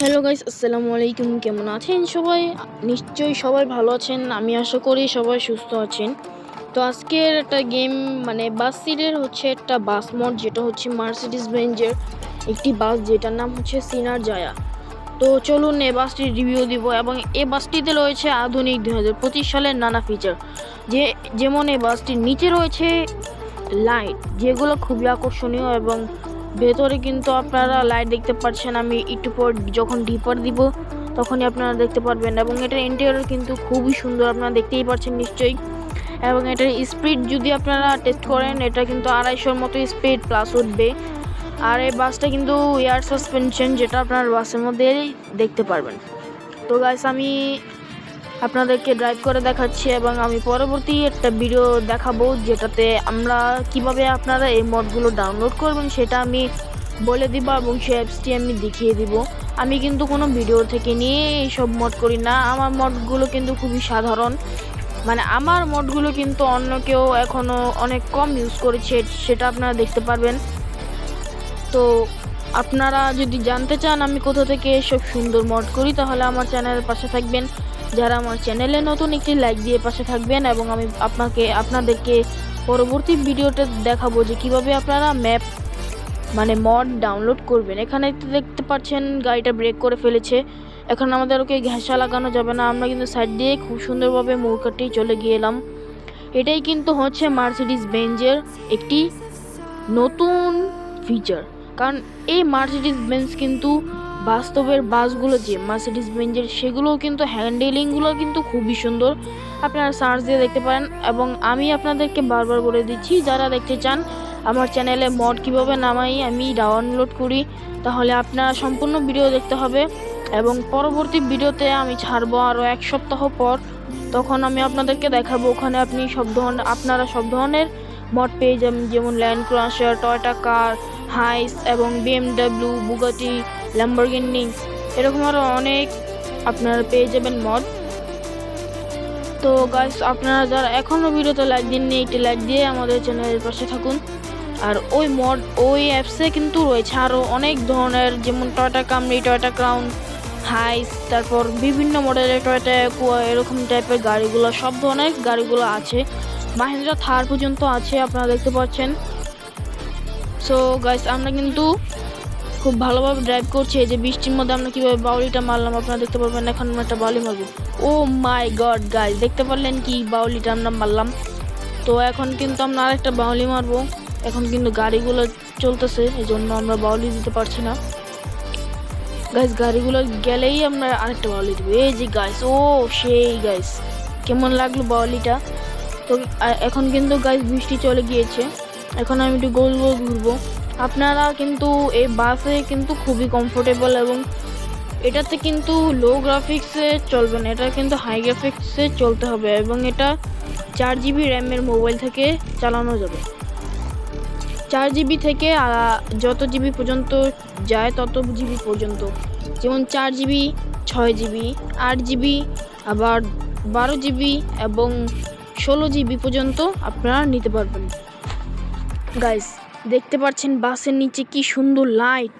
Hello guys আসসালামু আলাইকুম, কেমন আছেন সবাই? নিশ্চয়ই সবাই ভালো আছেন, আমি আশা করি সবাই সুস্থ আছেন। তো আজকের একটা গেম মানে বাস সিটের হচ্ছে একটা বাস মোড যেটা হচ্ছে মার্সিডিস বেঞ্জের একটি বাস যেটার নাম হচ্ছে সিনার জায়া তো চলুন এ বাসটির রিভিউ দিব, এবং এ বাসটিতে রয়েছে আধুনিক দু হাজার পঁচিশ সালের নানা ফিচার যে, যেমন এ বাসটির নিচে রয়েছে লাইট যেগুলো খুবই আকর্ষণীয় এবং ভেতরে কিন্তু আপনারা লাইট দেখতে পাচ্ছেন। আমি একটু পর যখন ডিপার দিব, তখনই আপনারা দেখতে পারবেন এবং এটার ইন্টেরিয়র কিন্তু খুবই সুন্দর। আপনারা দেখতেই পাচ্ছেন নিশ্চয়ই। এবং এটার স্পিড যদি আপনারা টেস্ট করেন, এটা কিন্তু আড়াইশোর মতো স্পিড প্লাস উঠবে। আর এই বাসটা কিন্তু এয়ার সাসপেনশন যেটা আপনার বাসের মধ্যে দেখতে পারবেন। তো গাইস আমি আপনাদেরকে ড্রাইভ করে দেখাচ্ছি এবং আমি পরবর্তী একটা ভিডিও দেখাবো যেটাতে আমরা কীভাবে আপনারা এই মডগুলো ডাউনলোড করবেন সেটা আমি বলে দিব এবং সে অ্যাপসটি আমি দেখিয়ে দিব। আমি কিন্তু কোনো ভিডিও থেকে নিয়ে এইসব মড করি না। আমার মডগুলো কিন্তু খুবই সাধারণ। মানে আমার মডগুলো কিন্তু অন্য কেউ এখনও অনেক কম ইউজ করেছে, সেটা আপনারা দেখতে পারবেন। তো আপনারা যদি জানতে চান আমি কোথা থেকে এসব সুন্দর মড করি, তাহলে আমার চ্যানেলের পাশে থাকবেন। যারা আমার চ্যানেলে নতুন, একটি লাইক দিয়ে পাশে থাকবেন এবং আমি আপনাকে, আপনাদেরকে পরবর্তী ভিডিওতে দেখাবো যে কীভাবে আপনারা ম্যাপ মানে মড ডাউনলোড করবেন। এখানে দেখতে পাচ্ছেন গাড়িটা ব্রেক করে ফেলেছে। এখন আমাদের ওকে ঘেঁষা লাগানো যাবে না। আমরা কিন্তু সাইড দিয়ে খুব সুন্দরভাবে মৌকাটি চলে গিয়েলাম। এটাই কিন্তু হচ্ছে মার্সিডিস বেঞ্জের একটি নতুন ফিচার কারণ এই মার্সিডিস বেঞ্জ কিন্তু বাস্তবের বাসগুলো যে মার্সিডিস বেঞ্জের সেগুলোও কিন্তু হ্যান্ডেলিংগুলো কিন্তু খুবই সুন্দর। আপনারা সার্চ দিয়ে দেখতে পারেন এবং আমি আপনাদেরকে বারবার বলে দিচ্ছি, যারা দেখতে চান আমার চ্যানেলে মড কীভাবে নামাই, আমি ডাউনলোড করি, তাহলে আপনারা সম্পূর্ণ ভিডিও দেখতে হবে এবং পরবর্তী ভিডিওতে আমি ছাড়বো আরও এক সপ্তাহ পর। তখন আমি আপনাদেরকে দেখাবো ওখানে আপনি সব ধরনের, আপনারা সব ধরনের মড পেয়ে যাবেন, যেমন Land Cruiser Toyota car Hiace এবং বিএমডাব্লিউ বুগাটি ল্যাম্বরগিনি এরকম আরও অনেক আপনারা পেয়ে যাবেন মড তো গাইস আপনারা যারা এখনও ভিডিওতে লাইক দিননি, একটি লাইক দিয়ে আমাদের চ্যানেলের পাশে থাকুন। আর ওই মড ওই অ্যাপসে কিন্তু রয়েছে আরও অনেক ধরনের, যেমন Toyota Camry Toyota Crown Hiace তারপর বিভিন্ন মডেলের টয়টা কুয়া এরকম টাইপের গাড়িগুলো, সব ধরনের গাড়িগুলো আছে। মাহিন্দ্রা থার পর্যন্ত আছে, আপনারা দেখতে পাচ্ছেন। সো গাইস আমরা কিন্তু খুব ভালোভাবে ড্রাইভ করছি যে বৃষ্টির মধ্যে আমরা কীভাবে বাউলিটা মারলাম, আপনারা দেখতে পারবেন এখন আমরা একটা বাউলি মারবো। ও মাই গড গাইস দেখতে পারলেন কি বাউলিটা আমরা মারলাম? তো এখন কিন্তু আমরা আরেকটা বাউলি মারবো। এখন কিন্তু গাড়িগুলো চলতেছে এই জন্য আমরা বাউলি দিতে পারছি না। গাইস গাড়িগুলো গেলেই আমরা আরেকটা বাউলি দেবো। এই যে গাইস ও সেই গাইস কেমন লাগল বাউলিটা? তো এখন কিন্তু গাইস বৃষ্টি চলে গিয়েছে। এখন আমি একটু গোল গোল ঘুরবো। আপনারা কিন্তু এই বাসে কিন্তু খুবই কমফোর্টেবল এবং এটাতে কিন্তু লো গ্রাফিক্সে চলবে না, এটা কিন্তু হাই গ্রাফিক্সে চলতে হবে এবং এটা চার জিবি র্যামের মোবাইল থেকে চালানো যাবে। চার জিবি থেকে যত জিবি পর্যন্ত যায় তত জিবি পর্যন্ত। যেমন চার জিবি ছয় জিবি আট জিবি আবার বারো জিবি এবং ষোলো জিবি পর্যন্ত আপনারা নিতে পারবেন। গাইস দেখতে পাচ্ছেন বাসের নিচে কি সুন্দর light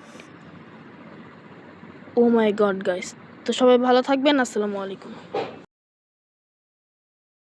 oh my god guys তো সবাই ভালো থাকবেন, আসসালামু আলাইকুম।